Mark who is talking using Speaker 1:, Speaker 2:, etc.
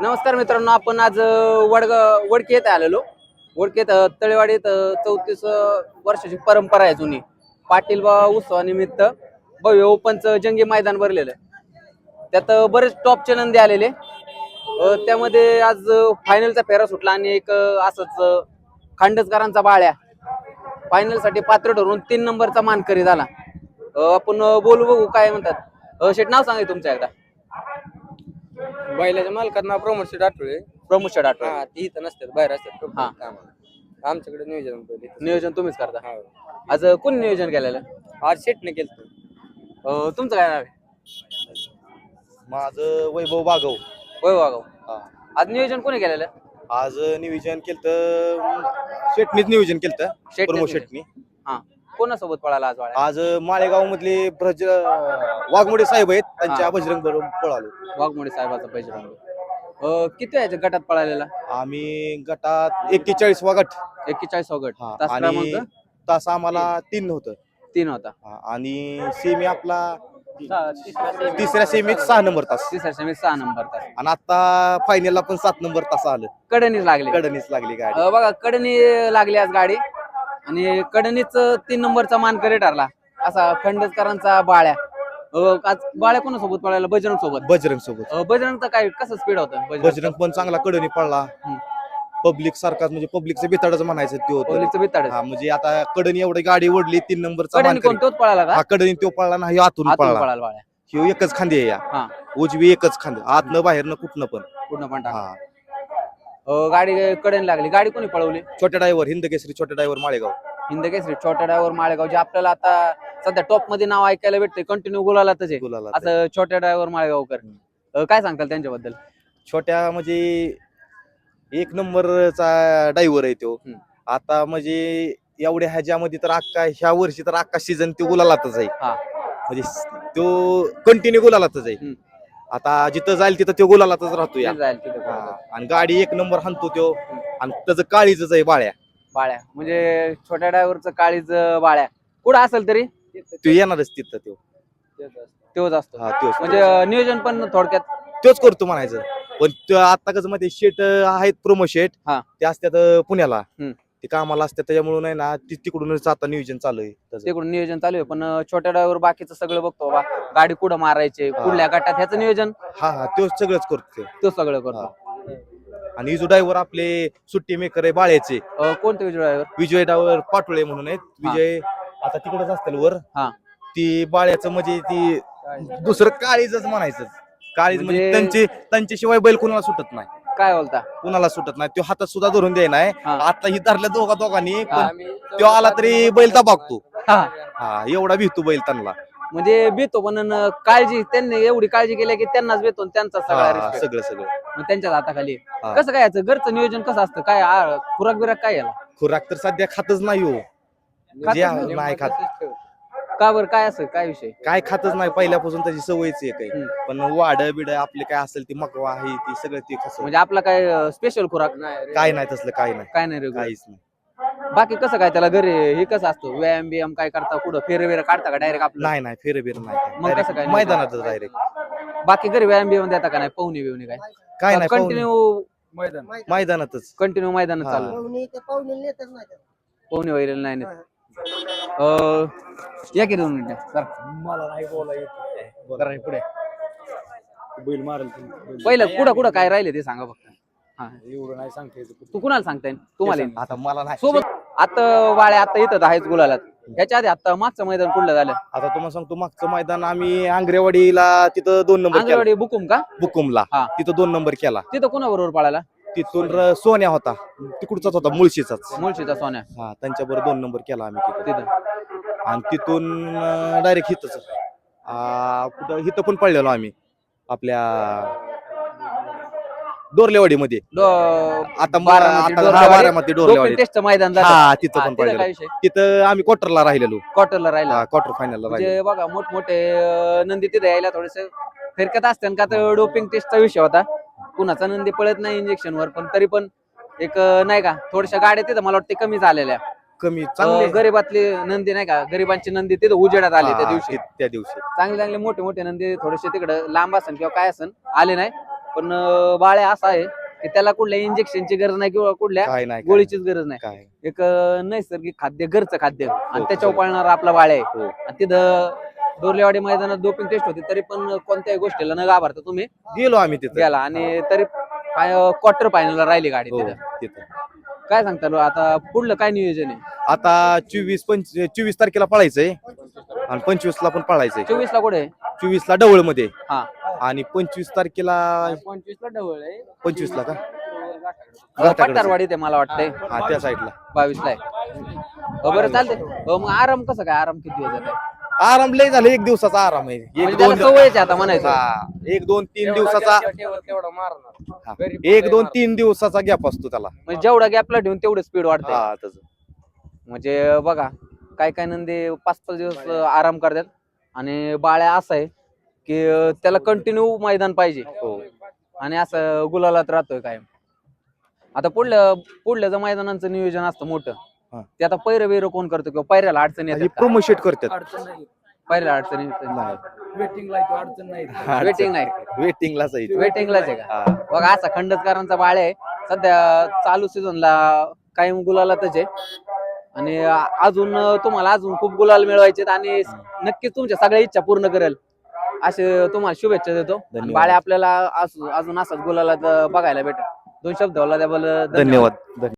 Speaker 1: नमस्कार मित्रांनो आपण आज वडग वडकी येथे आलेलो. वडकीत येत तळेवाडीत चौतीस वर्षाची परंपरा आहे जुनी. पाटील बा उत्सवानिमित्त भव्य ओपनचं जंगी मैदान भरलेलं त्यात बरेच टॉपचे नंदी आलेले. त्यामध्ये आज फायनलचा फेरा सुटला आणि एक असंच खांडसकरांचा बाळ्या. फायनलसाठी पात्र ठरून तीन नंबरचा मानकरी झाला. आपण बोलू बघू काय म्हणतात. शेट नाव सांगा तुमच्या एकदा.
Speaker 2: बैलाच्या मालकांना प्रमोद शेट आठवले
Speaker 1: प्रमोद शेट आठवले
Speaker 2: हा ती इथं नसतात बाहेर असतात
Speaker 1: हा.
Speaker 2: कामाला. आमच्याकडे नियोजन.
Speaker 1: नियोजन तुम्हीच करता
Speaker 2: हा.
Speaker 1: आज कोणी नियोजन केलेलं
Speaker 2: आज शेटने केलं
Speaker 1: अं, तुमचं काय नाव आहे
Speaker 3: माझं वैभव बागव
Speaker 1: वागाव
Speaker 3: हा.
Speaker 1: आज नियोजन कोणी केलेलं
Speaker 3: आज नियोजन केलं शेटनीच नियोजन केलं
Speaker 1: शेटनीच
Speaker 3: प्रमोद
Speaker 1: नियोजन.
Speaker 3: शेटनी
Speaker 1: हा कोणासोबत पळाला आज वाड्या
Speaker 3: आज माळेगाव मधले ब्रज वाघमोडे साहेब आहेत त्यांच्या. बजरंग बरोबर पळालो.
Speaker 1: वाघमोडे साहेबाचा पैसे रंग अं, किती आहे गटात पळालेला?
Speaker 3: आम्ही गटात एक्केचाळीस वा गट.
Speaker 1: एक्केचाळीस गट.
Speaker 3: हा.
Speaker 1: तास
Speaker 3: आणि
Speaker 1: क्रमांक?
Speaker 3: तास आम्हाला तीन होतं
Speaker 1: तीन होता.
Speaker 3: हा. आणि सेमी आपला. तिसऱ्या सेमीत सहा नंबर तास.
Speaker 1: तिसऱ्या सेमी सहा नंबर तास.
Speaker 3: आणि आता फायनलला पण सात नंबर तास आलं.
Speaker 1: कडणीच लागली.
Speaker 3: कडनीच लागली गाडी.
Speaker 1: अं, बघा कडणी लागली आज गाडी. आणि कडणीच तीन नंबरचा मानकरी ठरला. असा खंडकरांचा बाळ्या. अं, आज बाळ्या कोणासोबत पळायला बजरंग सोबत.
Speaker 3: बजरंग सोबत.
Speaker 1: अं, बजरंगचं काय कसं स्पीड होतं? बजरंग
Speaker 3: बजरंग पण चांगला कडनी पडला
Speaker 1: हम्म.
Speaker 3: पब्लिक सारखाच म्हणजे पब्लिकचं बेताडच म्हणायचं ते होतं.
Speaker 1: पोलीसचं बिताड
Speaker 3: हा म्हणजे आता कडनी एवढी गाडी ओढली तीन नंबरचा
Speaker 1: कडणी
Speaker 3: मानकरी.
Speaker 1: कोण तोच पळाला का?
Speaker 3: हा कडनी तो पळला नाही आतून
Speaker 1: आतून
Speaker 3: पळला.
Speaker 1: पळाला बाळ्या.
Speaker 3: ह्यो एकच खांदी आहे या.
Speaker 1: हा.
Speaker 3: उजवी एकच खांदी. आतनं बाहेरनं कुठनं पण.
Speaker 1: पूर्ण पण टाका
Speaker 3: हा.
Speaker 1: अं, गाडी कडणी लागली. गाडी कोणी पळवली?
Speaker 3: छोट्या ड्रायव्हर हिंद केसरी छोट्या ड्रायव्हर माळेगाव.
Speaker 1: हिंद केसरी छोट्या ड्रायव्हर माळेगाव जे आपल्याला आता सध्या टॉपमध्ये नाव ऐकायला भेटते कंटिन्यू गुलाला आहे.
Speaker 3: गुलाला
Speaker 1: असं छोट्या ड्रायव्हर माळेगावकर. अं, काय सांगताल त्यांच्याबद्दल?
Speaker 3: छोट्या म्हणजे एक नंबरचा ड्रायव्हर आहे तो.
Speaker 1: हम्म.
Speaker 3: आता म्हणजे एवढ्या ह्याच्यामध्ये तर अख्खा ह्या वर्षी तर अख्खा सीझन तो गुलालातच आहे.
Speaker 1: हा.
Speaker 3: म्हणजे तो कंटिन्यू गुलालातच आहे.
Speaker 1: हम्म.
Speaker 3: आता जिथं जाईल तिथं तो गुलालातच राहतो या.
Speaker 1: जाईल तिथे
Speaker 3: हा. आणि गाडी एक नंबर हाणतो तो आणि त्याचं काळीच आहे बाळ्या.
Speaker 1: बाळ्या. म्हणजे छोट्या ड्रायव्हरचं काळीज बाळ्या. कुठं असेल तरी?
Speaker 3: तो येणारच तिथं तो
Speaker 1: तोच असतो.
Speaker 3: हा तोच.
Speaker 1: म्हणजे अं, नियोजन पण थोडक्यात?
Speaker 3: तोच करतो म्हणायचं. पण तो आता कसं माहिती शेट आहेत प्रोमो शेट.
Speaker 1: हा.
Speaker 3: ते असतात अं, पुण्याला.
Speaker 1: हम्म.
Speaker 3: ते कामाला असतात त्याच्यामुळे नाही ना ति- तिकडूनच आता नियोजन चालू आहे त्याचं.
Speaker 1: तिकडून नियोजन चालू आहे पण अं, छोट्या ड्रायव्हर बाकीचं सगळं बघतो बा गाडी कुठं मारायचे कुठल्या गटात ह्याचं नियोजन?
Speaker 3: हा हा तोच सगळंच करतो
Speaker 1: तो सगळं करतो.
Speaker 3: आणि जो ड्रायव्हर आपले सुट्टी मेकर आहे बाळ्याचे
Speaker 1: अं, कोणते ड्रायव्हर
Speaker 3: विजय ड्रायव्हर पाटोळे म्हणून आहेत. विजय आता तिकडेच असतील वर.
Speaker 1: हा.
Speaker 3: ती बाळ्याचं म्हणजे ती दुसरं काळीच म्हणायचं. काळीज म्हणजे
Speaker 1: म्हणजे-
Speaker 3: त्यांचे त्यांच्याशिवाय बैल कुणाला सुटत नाही.
Speaker 1: काय बोलता?
Speaker 3: कुणाला सुटत नाही. तो हातात सुद्धा धरून द्याय नाही
Speaker 1: हा.
Speaker 3: आता ही धरल्या दोघा दोघांनी
Speaker 1: हा.
Speaker 3: पण तो आला तरी बैल दाबागतो
Speaker 1: हा.
Speaker 3: हा एवढा भितो बैल त्यांना.
Speaker 1: म्हणजे भेटतो पण काळजी त्यांनी एवढी काळजी केली की त्यांनाच भेटतो आणि त्यांचा सगळा
Speaker 3: हा,
Speaker 1: respect.
Speaker 3: सगळं सगळं.
Speaker 1: मग त्यांच्याच हाताखाली. आहे.
Speaker 3: हा.
Speaker 1: कसं काय याचं? घरचं नियोजन कसं असतं? काय खुराक बिराक काय याला?
Speaker 3: खुराक तर सध्या खातच नाही हो. म्हणजे नाही खात.
Speaker 1: का बरं? काय असं? काय विषय?
Speaker 3: काय खातच नाही. पहिल्यापासून त्याची सवयच एक आहे.
Speaker 1: हम्म.
Speaker 3: पण वाड बिड आपले काय असेल ती मकवा आहे ती सगळं ते कसं
Speaker 1: म्हणजे आपला काय स्पेशल खुराक?
Speaker 3: काय नाही तसलं काय नाही.
Speaker 1: काय नाही
Speaker 3: काहीच नाही.
Speaker 1: बाकी कसं काय? त्याला घरी हे कसं असतं? व्यायाम बियाम काय करता? कुठं? फेरे बिरे काढता का डायरेक्ट आपलं?
Speaker 3: नाही नाही. फेरे बिर नाही.
Speaker 1: मग कसं काय?
Speaker 3: Direct मैदानातच डायरेक्ट
Speaker 1: बाकी घरी व्यायाम बियाम देता का नाही? पाहुणे बिवणे काय?
Speaker 3: काय नाही पाहुणे-
Speaker 1: कंटिन्यू
Speaker 3: मैदानातच.
Speaker 1: कंटिन्यू मैदानात
Speaker 3: हा.
Speaker 1: चालू.
Speaker 4: पाहुणे ते पाहुणे नेतच नाही. त्याला.
Speaker 1: पाहुणे वगैरे नाही नेत. अं, या की दोन मिनिटं? जरा.
Speaker 5: मला नाही
Speaker 1: जरा हे पुढे.
Speaker 5: बैल मारेल
Speaker 1: पहिलं कुठं कुठं काय राहिले ते सांगा फक्त. हा.
Speaker 5: एवढं नाही सांगता येत
Speaker 1: तू कुणाला सांगताय? तुम्हाला येईन.
Speaker 3: आता मला नाही.
Speaker 1: सोबत आता वाळ्या आता इथं आहेच गुलालात. ह्याच्या आधी आता मागचं मैदान कुठलं झालं?
Speaker 3: आता तुम्हाला सांगतो मागचं मैदान आम्ही आंग्रेवाडीला तिथं दोन नंबर केला.
Speaker 1: आंगणवाडी बुकुम का?
Speaker 3: बुकुमला.
Speaker 1: हा.
Speaker 3: तिथं दोन नंबर केला.
Speaker 1: तिथं कुणाबरोबर पळाला?
Speaker 3: तिथून र- सोन्या होता. तिकडचाच होता मुळशीचाच.
Speaker 1: मुळशीचा सोन्या.
Speaker 3: हा त्यांच्याबरोबर दोन नंबर केला आम्ही तिथं.
Speaker 1: तिथं.
Speaker 3: आणि तिथून डायरेक्ट हितच कुठं हिथं पण पडलेलो आम्ही. आपल्या डोरलेवाडीमध्ये
Speaker 1: दो-
Speaker 3: आता
Speaker 1: डोरलेवाडी.
Speaker 3: हा, बारामती
Speaker 1: मैदान झालं
Speaker 3: हा तिथं
Speaker 1: हा,
Speaker 3: पण
Speaker 1: तिथं काय
Speaker 3: पडलेलो
Speaker 1: विषय?
Speaker 3: तिथं आम्ही क्वार्टरला राहिलेलो.
Speaker 1: क्वार्टरला राहिला.
Speaker 3: क्वार्टर फायनलला
Speaker 1: म्हणजे बघा मोठमोठे अं, नंदी तिथे यायला थोडेसे फिरकत असतात का तर डोपिंग टेस्टचा विषय होता. कुणाचा नंदी पळत नाही इंजेक्शन वर पण तरी पण एक अं, नाही का थोड्याशा गाड्या तिथं मला वाटते कमी झालेल्या.
Speaker 3: कमी
Speaker 1: अं,
Speaker 3: चांगले
Speaker 1: गरीबातली नंदी नाही का गरिबांची नंदी तिथं उजेडात आली त्या
Speaker 3: हा,
Speaker 1: दिवशी.
Speaker 3: ते- त्या दिवशी.
Speaker 1: चांगले चांगले मोठे मोठे नंदी थोडेसे तिकडे लांब असन किंवा काय असन आले नाही. पण अं, बाळ्या असा आहे की त्याला कुठल्या इंजेक्शनची गरज नाही किंवा कुठल्या
Speaker 3: काय नाही काय
Speaker 1: गोळीचीच गरज नाही.
Speaker 3: काय?
Speaker 1: एक अं, नैसर्गिक खाद्य घरचं खाद्य. आणि
Speaker 3: हो,
Speaker 1: त्याच्यावर
Speaker 3: खरं.
Speaker 1: पाळणारा आपला बाळ्या आहे.
Speaker 3: हो.
Speaker 1: आणि तिथं दोरलेवाडी मैदानात डोपिंग टेस्ट होती तरी पण कोणत्याही गोष्टीला न घाबरता तुम्ही
Speaker 3: गेलो आम्ही तिथं.
Speaker 1: गेला आणि तरी क्वार्टर फायनलला राहिली गाडी
Speaker 3: हो
Speaker 1: तिथं.
Speaker 3: तिथं.
Speaker 1: काय सांगता लो, आता पुढलं काय नियोजन आहे?
Speaker 3: आता चोवीस पंच चोवीस तारखेला पळायचंय आणि पंचवीस ला पण पळायचंय.
Speaker 1: चोवीस ला कुठे?
Speaker 3: चोवीस ला डवळमध्ये
Speaker 1: हा.
Speaker 3: आणि पंचवीस तारखेला
Speaker 1: पंचवीस ला डवळ आहे.
Speaker 3: पंचवीस ला का
Speaker 1: पट्टारवाडी ते मला वाटतंय.
Speaker 3: हा त्या साईडला
Speaker 1: बावीस ला आहे. हो, बरं चालते मग आराम कसं काय? आराम किती दिवस आहे?
Speaker 3: आराम लय झालं एक दिवसाचा आराम आहे. एक
Speaker 1: म्हणजे त्याला
Speaker 3: दोन
Speaker 1: सवयच आहे आता म्हणायचं.
Speaker 3: हा एक दोन तीन दिवसाचा
Speaker 2: तेवढा मारणार.
Speaker 3: हा.
Speaker 2: घरी
Speaker 3: एक दोन. तीन दिवसाचा गॅप असतो त्याला.
Speaker 1: म्हणजे जेवढा गॅपला ठेवून तेवढं स्पीड वाढते
Speaker 3: हा तसं.
Speaker 1: म्हणजे बघा काय काय नंदी पाच पाच दिवस अं, आराम करतात. आणि बाळ्या असं आहे की अं, त्याला कंटिन्यू मैदान पाहिजे.
Speaker 3: हो.
Speaker 1: आणि असं गुलालात राहतोय कायम. आता पुढल्या पुढल्या जर मैदानाचं नियोजन असतं मोठं
Speaker 3: हा.
Speaker 1: ते आता पैर बिर कोण करतो किंवा पैऱ्याला अडचणी का?
Speaker 3: प्रोमोशेट करतात.
Speaker 5: अडचण नाही.
Speaker 1: पैऱ्याला अडचणी येतात
Speaker 3: नाही.
Speaker 5: वेटिंगला येतो अडचण नाही.
Speaker 1: वेटिंग नाही.
Speaker 3: वेटिंगलाच आहे इथे.
Speaker 1: वेटिंगलाच आहे का?
Speaker 3: हा.
Speaker 1: बघा असा खंडतकरांचा बाळ आहे. सध्या चालू सीझनला कायम गुलालातच आहे. आणि अजून तुम्हाला अजून खूप गुलाल मिळवायचे आणि नक्कीच तुमच्या सगळ्या इच्छा पूर्ण करेल. असे तुम्हाला शुभेच्छा देतो.
Speaker 3: धन्यवाद.
Speaker 1: बाळे आपल्याला असं- अजून असाच गुलाला बघायला भेटेल. दोन शब्द बोला त्याबद्दल
Speaker 3: धन्यवाद. धन्यवाद.